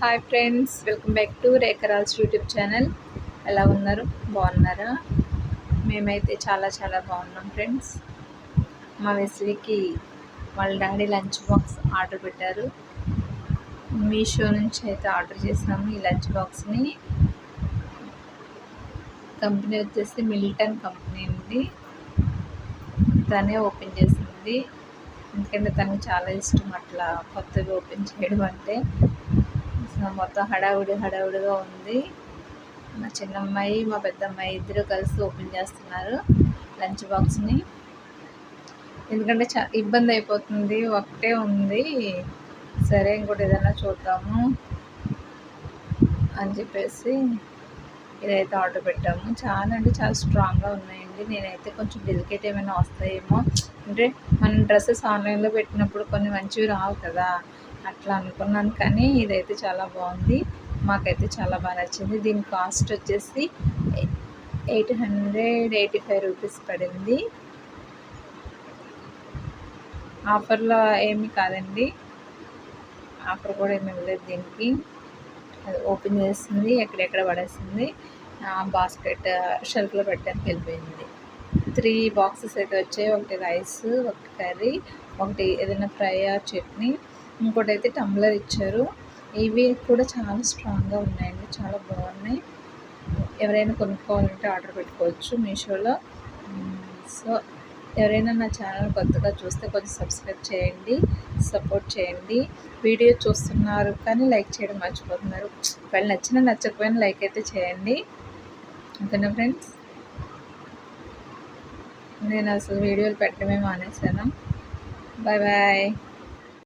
Hi friends welcome back to రేఖరాల్స్ YouTube channel ఎలా ఉన్నారు? బాగున్నారా? మేమైతే చాలా చాలా బాగున్నాం ఫ్రెండ్స్ మా వెస్లీకి వాళ్ళ డాడీ లంచ్ బాక్స్ ఆర్డర్ పెట్టారు. మీషో నుంచి అయితే ఆర్డర్ చేసాము ఈ లంచ్ బాక్స్ని. కంపెనీ వచ్చేసి మిల్టన్ కంపెనీ అండి. తనే ఓపెన్ చేసింది. ఎందుకంటే తనకు చాలా ఇష్టం అట్లా కొత్తగా ఓపెన్ చేయడం అంటే. సో మొత్తం హడావుడి హడావుడిగా ఉంది. మా చిన్నమ్మాయి మా పెద్దమ్మాయి ఇద్దరు కలిసి ఓపెన్ చేస్తున్నారు లంచ్ బాక్స్ని. ఎందుకంటే చా ఇబ్బంది అయిపోతుంది ఒకటే ఉంది. సరే ఇంకోటి ఏదైనా చూద్దాము అని చెప్పేసి ఇదైతే ఆర్డర్ పెట్టాము. చాలా అంటే చాలా స్ట్రాంగ్గా ఉన్నాయండి. నేనైతే కొంచెం డెలికేట్ ఏమైనా వస్తాయేమో. అంటే మనం డ్రెస్సెస్ ఆన్లైన్లో పెట్టినప్పుడు కొన్ని మంచివి రావు కదా. అట్లా అనుకున్నాను కానీ ఇదైతే చాలా బాగుంది. మాకైతే చాలా బాగా నచ్చింది. దీని కాస్ట్ వచ్చేసి eight hundred eighty five rupees పడింది. ఆఫర్లో ఏమి కాదండి. ఆఫర్ కూడా ఏమి ఇవ్వలేదు దీనికి. అది ఓపెన్ చేస్తుంది ఎక్కడెక్కడ పడేసింది బాస్కెట్ షెల్ఫ్లో పెట్టడానికి వెళ్ళిపోయింది. త్రీ బాక్సెస్ అయితే వచ్చాయి. ఒకటి రైస్ ఒకటి కర్రీ ఒకటి ఏదైనా ఫ్రై ఆర్ చట్నీ. ఇంకోటి అయితే టంబ్లర్ ఇచ్చారు. ఇవి కూడా చాలా స్ట్రాంగ్గా ఉన్నాయండి. చాలా బాగున్నాయి. ఎవరైనా కొనుక్కోవాలంటే ఆర్డర్ పెట్టుకోవచ్చు మీషోలో. సో ఎవరైనా నా ఛానల్ కొత్తగా చూస్తే కొంచెం సబ్స్క్రైబ్ చేయండి సపోర్ట్ చేయండి. వీడియో చూస్తున్నారు కానీ లైక్ చేయడం మర్చిపోతున్నారు. ఒకవేళ నచ్చినా నచ్చకపోయినా లైక్ అయితే చేయండి. ఓకేనా ఫ్రెండ్స్ నేను అసలు వీడియోలు పెట్టడమే మానేశాను. Bye bye